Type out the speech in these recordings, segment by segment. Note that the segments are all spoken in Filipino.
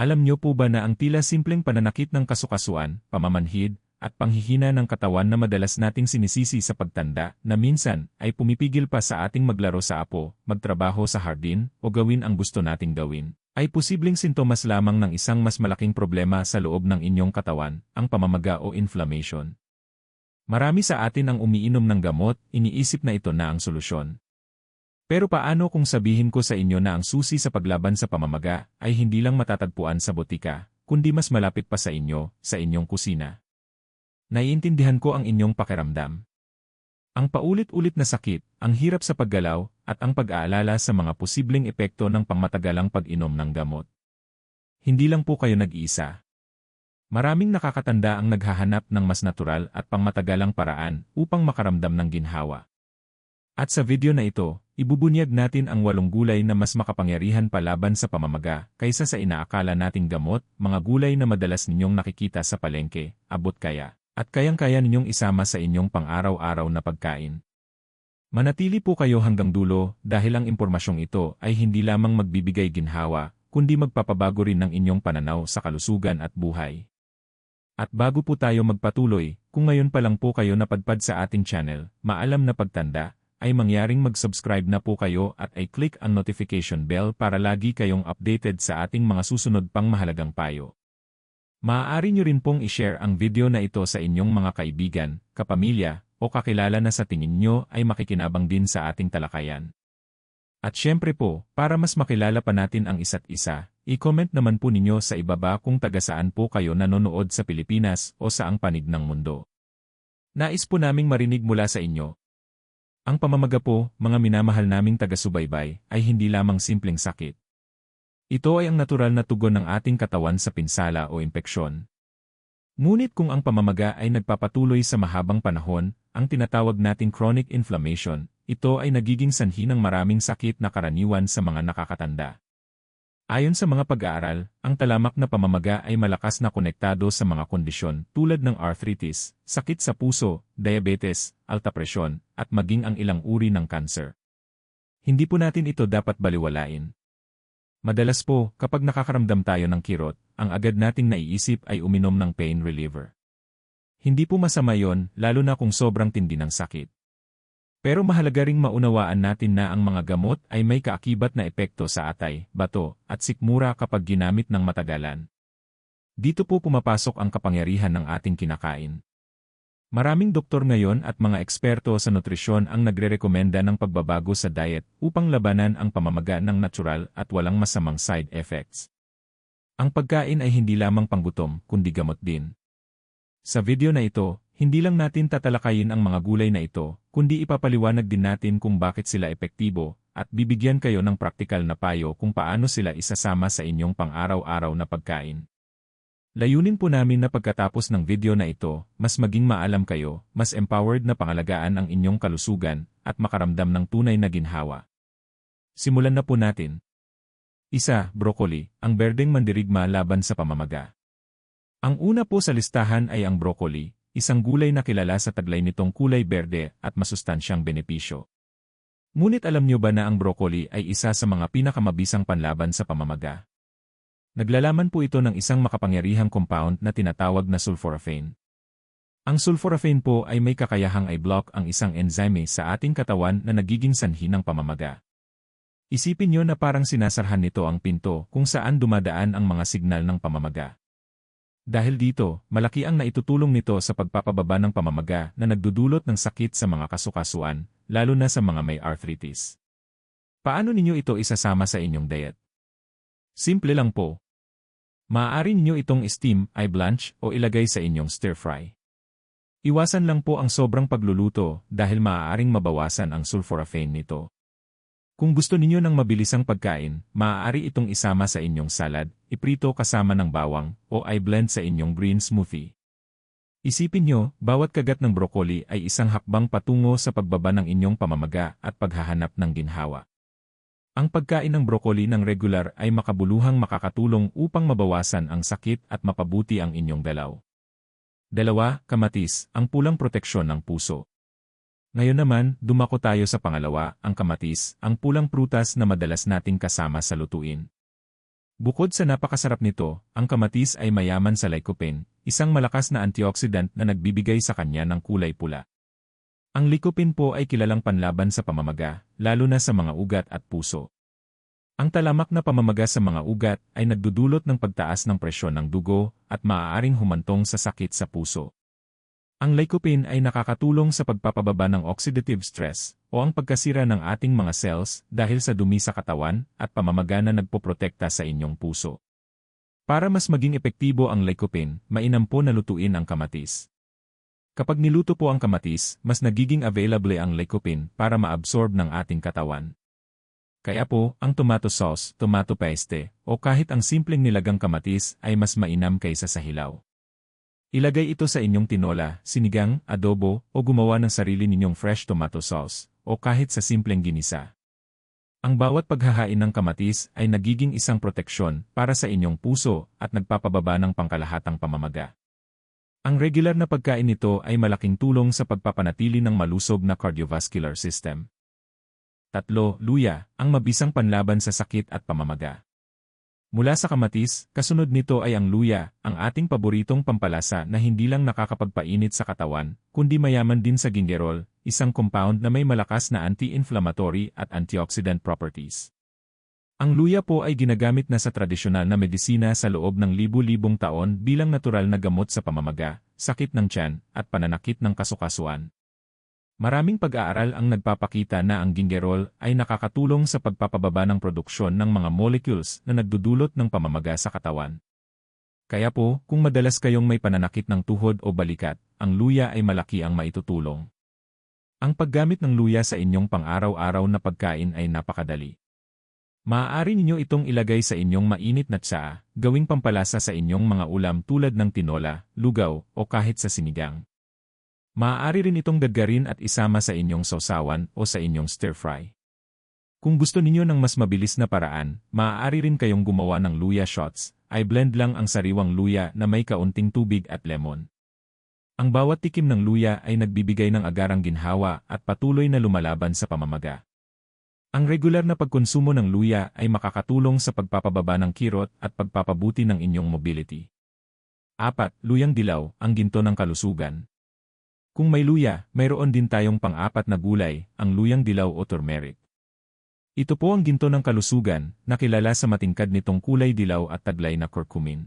Alam niyo po ba na ang tila simpleng pananakit ng kasukasuan, pamamanhid, at panghihina ng katawan na madalas nating sinisisi sa pagtanda na minsan ay pumipigil pa sa ating maglaro sa apo, magtrabaho sa hardin, o gawin ang gusto nating gawin, ay posibleng sintomas lamang ng isang mas malaking problema sa loob ng inyong katawan, ang pamamaga o inflammation. Marami sa atin ang umiinom ng gamot, iniisip na ito na ang solusyon. Pero paano kung sabihin ko sa inyo na ang susi sa paglaban sa pamamaga ay hindi lang matatagpuan sa botika, kundi mas malapit pa sa inyo, sa inyong kusina? Naiintindihan ko ang inyong pakiramdam. Ang paulit-ulit na sakit, ang hirap sa paggalaw, at ang pag-aalala sa mga posibleng epekto ng pangmatagalang pag-inom ng gamot. Hindi lang po kayo nag-iisa. Maraming nakakatanda ang naghahanap ng mas natural at pangmatagalang paraan upang makaramdam ng ginhawa. At sa video na ito, ibubunyag natin ang walong gulay na mas makapangyarihan palaban sa pamamaga kaysa sa inaakala nating gamot, mga gulay na madalas ninyong nakikita sa palengke, abot kaya at kayang-kaya ninyong isama sa inyong pang-araw-araw na pagkain. Manatili po kayo hanggang dulo dahil ang impormasyong ito ay hindi lamang magbibigay ginhawa, kundi magpapabago rin ng inyong pananaw sa kalusugan at buhay. At bago po tayo magpatuloy, kung ngayon pa lang po kayo napadpad sa ating channel, maalam na pagtanda, ay mangyaring mag-subscribe na po kayo at ay click ang notification bell para lagi kayong updated sa ating mga susunod pang mahalagang payo. Maaari nyo rin pong i-share ang video na ito sa inyong mga kaibigan, kapamilya, o kakilala na sa tingin nyo ay makikinabang din sa ating talakayan. At syempre po, para mas makilala pa natin ang isa't isa, i-comment naman po ninyo sa ibaba kung taga saan po kayo nanonood sa Pilipinas o saang panig ng mundo. Nais po naming marinig mula sa inyo. Ang pamamaga po, mga minamahal naming taga-subaybay, ay hindi lamang simpleng sakit. Ito ay ang natural na tugon ng ating katawan sa pinsala o impeksyon. Ngunit kung ang pamamaga ay nagpapatuloy sa mahabang panahon, ang tinatawag nating chronic inflammation, ito ay nagiging sanhi ng maraming sakit na karaniwan sa mga nakakatanda. Ayon sa mga pag-aaral, ang talamak na pamamaga ay malakas na konektado sa mga kondisyon tulad ng arthritis, sakit sa puso, diabetes, alta presyon, at maging ang ilang uri ng cancer. Hindi po natin ito dapat baliwalain. Madalas po, kapag nakakaramdam tayo ng kirot, ang agad nating naiisip ay uminom ng pain reliever. Hindi po masama yon, lalo na kung sobrang tindi ng sakit. Pero mahalaga ring maunawaan natin na ang mga gamot ay may kaakibat na epekto sa atay, bato, at sikmura kapag ginamit ng matagalan. Dito po pumapasok ang kapangyarihan ng ating kinakain. Maraming doktor ngayon at mga eksperto sa nutrisyon ang nagrerekomenda ng pagbabago sa diet upang labanan ang pamamaga ng natural at walang masamang side effects. Ang pagkain ay hindi lamang panggutom, kundi gamot din. Sa video na ito, hindi lang natin tatalakayin ang mga gulay na ito, kundi ipapaliwanag din natin kung bakit sila epektibo, at bibigyan kayo ng praktikal na payo kung paano sila isasama sa inyong pang-araw-araw na pagkain. Layunin po namin na pagkatapos ng video na ito, mas maging maalam kayo, mas empowered na pangalagaan ang inyong kalusugan, at makaramdam ng tunay na ginhawa. Simulan na po natin. Isa, broccoli, ang berdeng mandirigma laban sa pamamaga. Ang una po sa listahan ay ang broccoli, isang gulay na kilala sa taglay nitong kulay berde at masustansyang benepisyo. Ngunit alam niyo ba na ang broccoli ay isa sa mga pinakamabisang panlaban sa pamamaga? Naglalaman po ito ng isang makapangyarihang compound na tinatawag na sulforaphane. Ang sulforaphane po ay may kakayahang i-block ang isang enzyme sa ating katawan na nagiging sanhi ng pamamaga. Isipin nyo na parang sinasarhan nito ang pinto kung saan dumadaan ang mga signal ng pamamaga. Dahil dito, malaki ang naitutulong nito sa pagpapababa ng pamamaga na nagdudulot ng sakit sa mga kasukasuan, lalo na sa mga may arthritis. Paano ninyo ito isasama sa inyong diet? Simple lang po. Maaari ninyo itong steam, ay blanch, o ilagay sa inyong stir-fry. Iwasan lang po ang sobrang pagluluto dahil maaaring mabawasan ang sulforaphane nito. Kung gusto ninyo ng mabilisang pagkain, maaari itong isama sa inyong salad, iprito kasama ng bawang, o i-blend sa inyong green smoothie. Isipin nyo, bawat kagat ng broccoli ay isang hakbang patungo sa pagbaba ng inyong pamamaga at paghahanap ng ginhawa. Ang pagkain ng broccoli ng regular ay makabuluhang makakatulong upang mabawasan ang sakit at mapabuti ang inyong dalaw. Dalawa, kamatis, ang pulang proteksyon ng puso. Ngayon naman, dumako tayo sa pangalawa, ang kamatis, ang pulang prutas na madalas nating kasama sa lutuin. Bukod sa napakasarap nito, ang kamatis ay mayaman sa lycopene, isang malakas na antioxidant na nagbibigay sa kanya ng kulay pula. Ang lycopene po ay kilalang panlaban sa pamamaga, lalo na sa mga ugat at puso. Ang talamak na pamamaga sa mga ugat ay nagdudulot ng pagtaas ng presyon ng dugo at maaaring humantong sa sakit sa puso. Ang lycopene ay nakakatulong sa pagpapababa ng oxidative stress o ang pagkasira ng ating mga cells dahil sa dumi sa katawan at pamamaga na nagpoprotekta sa inyong puso. Para mas maging epektibo ang lycopene, mainam po na lutuin ang kamatis. Kapag niluto po ang kamatis, mas nagiging available ang lycopene para maabsorb ng ating katawan. Kaya po, ang tomato sauce, tomato paste, o kahit ang simpleng nilagang kamatis ay mas mainam kaysa sa hilaw. Ilagay ito sa inyong tinola, sinigang, adobo, o gumawa ng sarili ninyong fresh tomato sauce, o kahit sa simpleng ginisa. Ang bawat paghahain ng kamatis ay nagiging isang proteksyon para sa inyong puso at nagpapababa ng pangkalahatang pamamaga. Ang regular na pagkain nito ay malaking tulong sa pagpapanatili ng malusog na cardiovascular system. Tatlo, luya, ang mabisang panlaban sa sakit at pamamaga. Mula sa kamatis, kasunod nito ay ang luya, ang ating paboritong pampalasa na hindi lang nakakapagpainit sa katawan, kundi mayaman din sa gingerol, isang compound na may malakas na anti-inflammatory at antioxidant properties. Ang luya po ay ginagamit na sa tradisyonal na medisina sa loob ng libu-libong taon bilang natural na gamot sa pamamaga, sakit ng tiyan, at pananakit ng kasukasuan. Maraming pag-aaral ang nagpapakita na ang gingerol ay nakakatulong sa pagpapababa ng produksyon ng mga molecules na nagdudulot ng pamamaga sa katawan. Kaya po, kung madalas kayong may pananakit ng tuhod o balikat, ang luya ay malaki ang maitutulong. Ang paggamit ng luya sa inyong pang-araw-araw na pagkain ay napakadali. Maaari ninyo itong ilagay sa inyong mainit na tsaa, gawing pampalasa sa inyong mga ulam tulad ng tinola, lugaw, o kahit sa sinigang. Maaari rin itong gagarin at isama sa inyong sausawan o sa inyong stir-fry. Kung gusto ninyo ng mas mabilis na paraan, maaari rin kayong gumawa ng luya shots, ay blend lang ang sariwang luya na may kaunting tubig at lemon. Ang bawat tikim ng luya ay nagbibigay ng agarang ginhawa at patuloy na lumalaban sa pamamaga. Ang regular na pagkonsumo ng luya ay makakatulong sa pagpapababa ng kirot at pagpapabuti ng inyong mobility. 4. Luyang dilaw, ang ginto ng kalusugan. Kung may luya, mayroon din tayong pang-apat na gulay, ang luyang dilaw o turmeric. Ito po ang ginto ng kalusugan, nakilala sa matingkad nitong kulay dilaw at taglay na curcumin.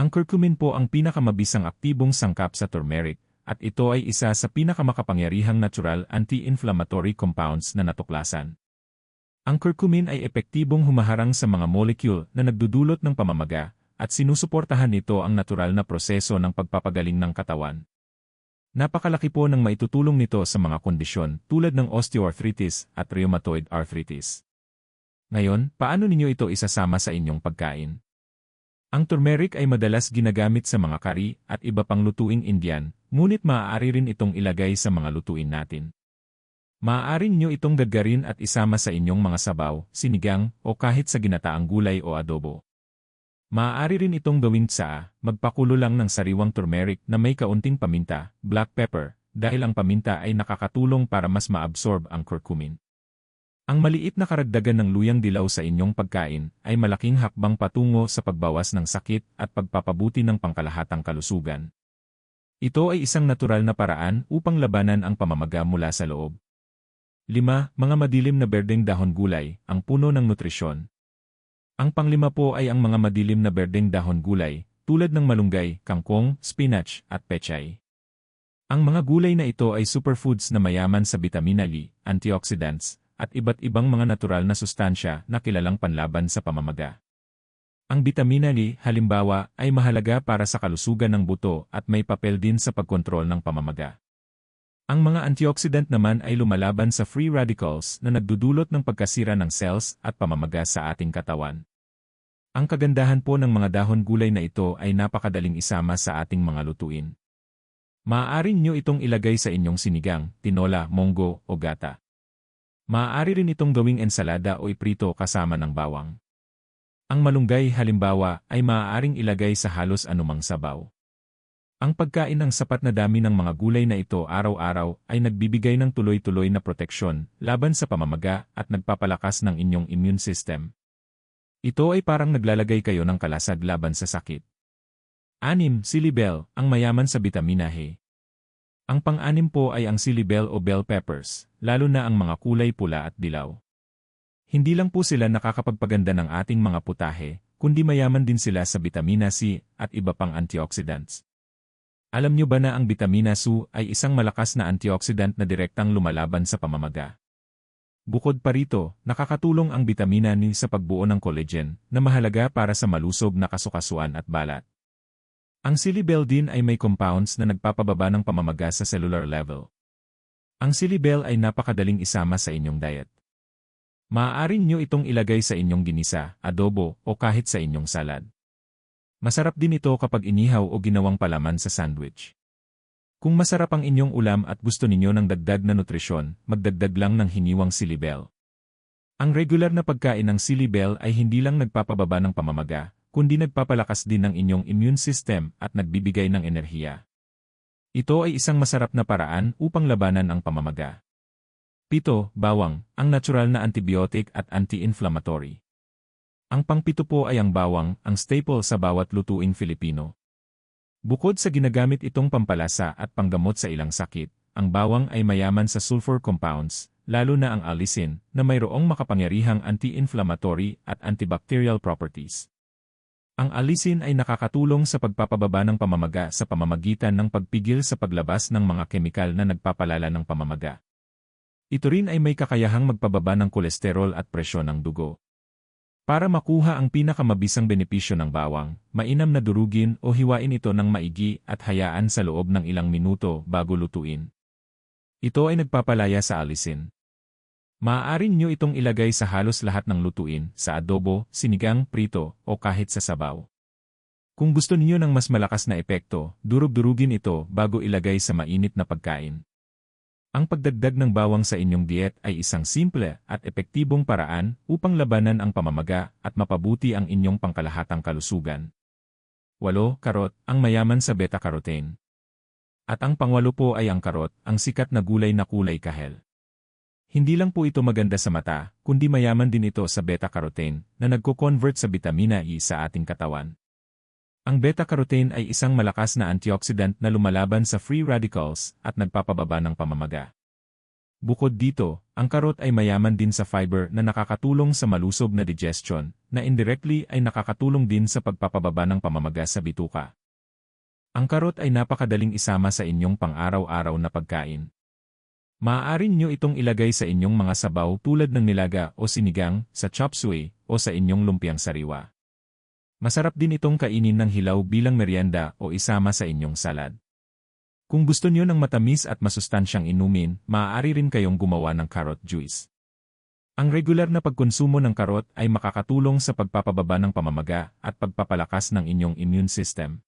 Ang curcumin po ang pinakamabisang aktibong sangkap sa turmeric, at ito ay isa sa pinakamakapangyarihang natural anti-inflammatory compounds na natuklasan. Ang curcumin ay epektibong humaharang sa mga molecule na nagdudulot ng pamamaga, at sinusuportahan nito ang natural na proseso ng pagpapagaling ng katawan. Napakalaki po ng maitutulong nito sa mga kondisyon tulad ng osteoarthritis at rheumatoid arthritis. Ngayon, paano ninyo ito isasama sa inyong pagkain? Ang turmeric ay madalas ginagamit sa mga kari at iba pang lutuing Indian, ngunit maaari rin itong ilagay sa mga lutuin natin. Maaari ninyo itong gagarin at isama sa inyong mga sabaw, sinigang, o kahit sa ginataang gulay o adobo. Maaari rin itong gawing tsaa, magpakulo lang ng sariwang turmeric na may kaunting paminta, black pepper, dahil ang paminta ay nakakatulong para mas maabsorb ang curcumin. Ang maliit na karagdagan ng luyang dilaw sa inyong pagkain ay malaking hakbang patungo sa pagbawas ng sakit at pagpapabuti ng pangkalahatang kalusugan. Ito ay isang natural na paraan upang labanan ang pamamaga mula sa loob. 5. Mga madilim na berdeng dahon gulay, ang puno ng nutrisyon, ang panglima po ay ang mga madilim na berdeng dahon gulay, tulad ng malunggay, kangkong, spinach, at pechay. Ang mga gulay na ito ay superfoods na mayaman sa vitamina D, antioxidants, at iba't ibang mga natural na sustansya na kilalang panlaban sa pamamaga. Ang vitamina D, halimbawa, ay mahalaga para sa kalusugan ng buto at may papel din sa pagkontrol ng pamamaga. Ang mga antioxidant naman ay lumalaban sa free radicals na nagdudulot ng pagkasira ng cells at pamamaga sa ating katawan. Ang kagandahan po ng mga dahon gulay na ito ay napakadaling isama sa ating mga lutuin. Maaari nyo itong ilagay sa inyong sinigang, tinola, monggo, o gata. Maaari rin itong gawing ensalada o iprito kasama ng bawang. Ang malunggay halimbawa ay maaaring ilagay sa halos anumang sabaw. Ang pagkain ng sapat na dami ng mga gulay na ito araw-araw ay nagbibigay ng tuloy-tuloy na proteksyon laban sa pamamaga at nagpapalakas ng inyong immune system. Ito ay parang naglalagay kayo ng kalasag laban sa sakit. Anim, silibel, ang mayaman sa bitamina He. Ang pang-anim po ay ang silibel o bell peppers, lalo na ang mga kulay pula at dilaw. Hindi lang po sila nakakapagpaganda ng ating mga putahe, kundi mayaman din sila sa bitamina C at iba pang antioxidants. Alam niyo ba na ang bitamina C ay isang malakas na antioxidant na direktang lumalaban sa pamamaga? Bukod pa rito, nakakatulong ang bitamina N sa pagbuo ng collagen na mahalaga para sa malusog na kasukasuan at balat. Ang silibel din ay may compounds na nagpapababa ng pamamaga sa cellular level. Ang silibel ay napakadaling isama sa inyong diet. Maaari nyo itong ilagay sa inyong ginisa, adobo, o kahit sa inyong salad. Masarap din ito kapag inihaw o ginawang palaman sa sandwich. Kung masarap ang inyong ulam at gusto ninyo ng dagdag na nutrisyon, magdagdag lang ng hiniwang silibel. Ang regular na pagkain ng silibel ay hindi lang nagpapababa ng pamamaga, kundi nagpapalakas din ng inyong immune system at nagbibigay ng enerhiya. Ito ay isang masarap na paraan upang labanan ang pamamaga. Pito, bawang, ang natural na antibiotic at anti-inflammatory. Ang pangpito po ay ang bawang, ang staple sa bawat lutuing Filipino. Bukod sa ginagamit itong pampalasa at panggamot sa ilang sakit, ang bawang ay mayaman sa sulfur compounds, lalo na ang allicin, na mayroong makapangyarihang anti-inflammatory at antibacterial properties. Ang allicin ay nakakatulong sa pagpapababa ng pamamaga sa pamamagitan ng pagpigil sa paglabas ng mga kemikal na nagpapalala ng pamamaga. Ito rin ay may kakayahang magpababa ng kolesterol at presyon ng dugo. Para makuha ang pinakamabisang benepisyo ng bawang, mainam na durugin o hiwain ito ng maigi at hayaan sa loob ng ilang minuto bago lutuin. Ito ay nagpapalaya sa alisin. Maaari nyo itong ilagay sa halos lahat ng lutuin, sa adobo, sinigang, prito, o kahit sa sabaw. Kung gusto niyo ng mas malakas na epekto, durug-durugin ito bago ilagay sa mainit na pagkain. Ang pagdagdag ng bawang sa inyong diet ay isang simple at epektibong paraan upang labanan ang pamamaga at mapabuti ang inyong pangkalahatang kalusugan. 8. Karot, ang mayaman sa beta-carotene. At ang pangwalo po ay ang karot, ang sikat na gulay na kulay kahel. Hindi lang po ito maganda sa mata, kundi mayaman din ito sa beta-carotene na nagko-convert sa bitamina E sa ating katawan. Ang beta-carotene ay isang malakas na antioxidant na lumalaban sa free radicals at nagpapababa ng pamamaga. Bukod dito, ang karot ay mayaman din sa fiber na nakakatulong sa malusog na digestion, na indirectly ay nakakatulong din sa pagpapababa ng pamamaga sa bituka. Ang karot ay napakadaling isama sa inyong pang-araw-araw na pagkain. Maaari nyo itong ilagay sa inyong mga sabaw tulad ng nilaga o sinigang, sa chop suey, o sa inyong lumpiang sariwa. Masarap din itong kainin ng hilaw bilang merienda o isama sa inyong salad. Kung gusto niyo ng matamis at masustansyang inumin, maaari rin kayong gumawa ng carrot juice. Ang regular na pagkonsumo ng karot ay makakatulong sa pagpapababa ng pamamaga at pagpapalakas ng inyong immune system.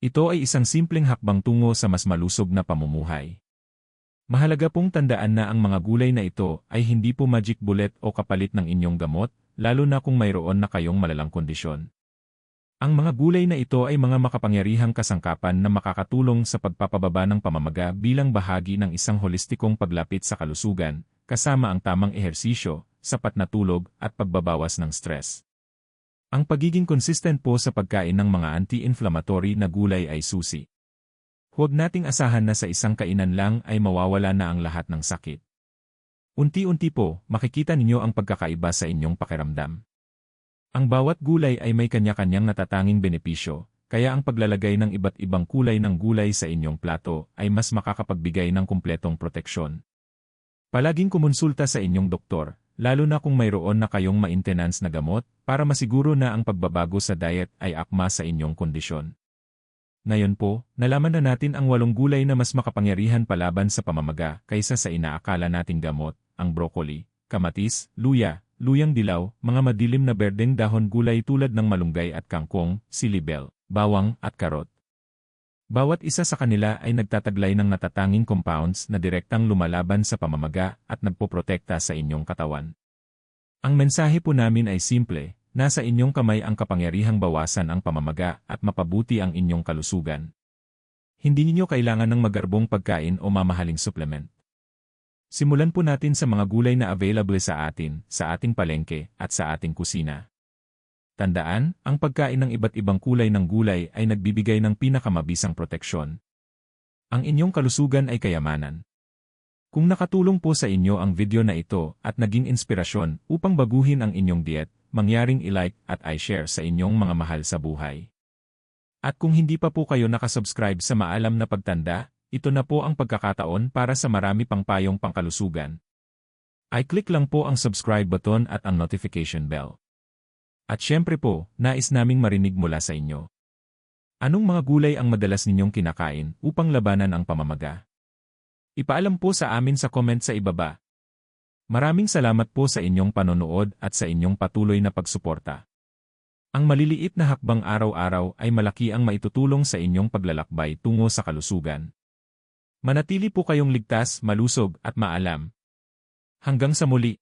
Ito ay isang simpleng hakbang tungo sa mas malusog na pamumuhay. Mahalaga pong tandaan na ang mga gulay na ito ay hindi po magic bullet o kapalit ng inyong gamot, lalo na kung mayroon na kayong malalang kondisyon. Ang mga gulay na ito ay mga makapangyarihang kasangkapan na makakatulong sa pagpapababa ng pamamaga bilang bahagi ng isang holistikong paglapit sa kalusugan, kasama ang tamang ehersisyo, sapat na tulog, at pagbabawas ng stress. Ang pagiging consistent po sa pagkain ng mga anti-inflammatory na gulay ay susi. Huwag nating asahan na sa isang kainan lang ay mawawala na ang lahat ng sakit. Unti-unti po, makikita ninyo ang pagkakaiba sa inyong pakiramdam. Ang bawat gulay ay may kanya-kanyang natatanging benepisyo, kaya ang paglalagay ng iba't ibang kulay ng gulay sa inyong plato ay mas makakapagbigay ng kumpletong proteksyon. Palaging kumonsulta sa inyong doktor, lalo na kung mayroon na kayong maintenance na gamot, para masiguro na ang pagbabago sa diet ay akma sa inyong kondisyon. Ngayon po, nalaman na natin ang walong gulay na mas makapangyarihan palaban sa pamamaga kaysa sa inaakala nating gamot, ang broccoli, kamatis, luya, luyang dilaw, mga madilim na berdeng dahon gulay tulad ng malunggay at kangkong, silibel, bawang at karot. Bawat isa sa kanila ay nagtataglay ng natatanging compounds na direktang lumalaban sa pamamaga at nagpoprotekta sa inyong katawan. Ang mensahe po namin ay simple, nasa inyong kamay ang kapangyarihang bawasan ang pamamaga at mapabuti ang inyong kalusugan. Hindi ninyo kailangan ng magarbong pagkain o mamahaling supplement. Simulan po natin sa mga gulay na available sa atin, sa ating palengke, at sa ating kusina. Tandaan, ang pagkain ng iba't ibang kulay ng gulay ay nagbibigay ng pinakamabisang proteksyon. Ang inyong kalusugan ay kayamanan. Kung nakatulong po sa inyo ang video na ito at naging inspirasyon upang baguhin ang inyong diet, mangyaring i-like at i-share sa inyong mga mahal sa buhay. At kung hindi pa po kayo nakasubscribe sa Maalam na Pagtanda, ito na po ang pagkakataon para sa marami pang payong pangkalusugan. I-click lang po ang subscribe button at ang notification bell. At syempre po, nais naming marinig mula sa inyo. Anong mga gulay ang madalas ninyong kinakain upang labanan ang pamamaga? Ipaalam po sa amin sa comment sa ibaba. Maraming salamat po sa inyong panonood at sa inyong patuloy na pagsuporta. Ang maliliit na hakbang araw-araw ay malaki ang maitutulong sa inyong paglalakbay tungo sa kalusugan. Manatili po kayong ligtas, malusog at maalam. Hanggang sa muli.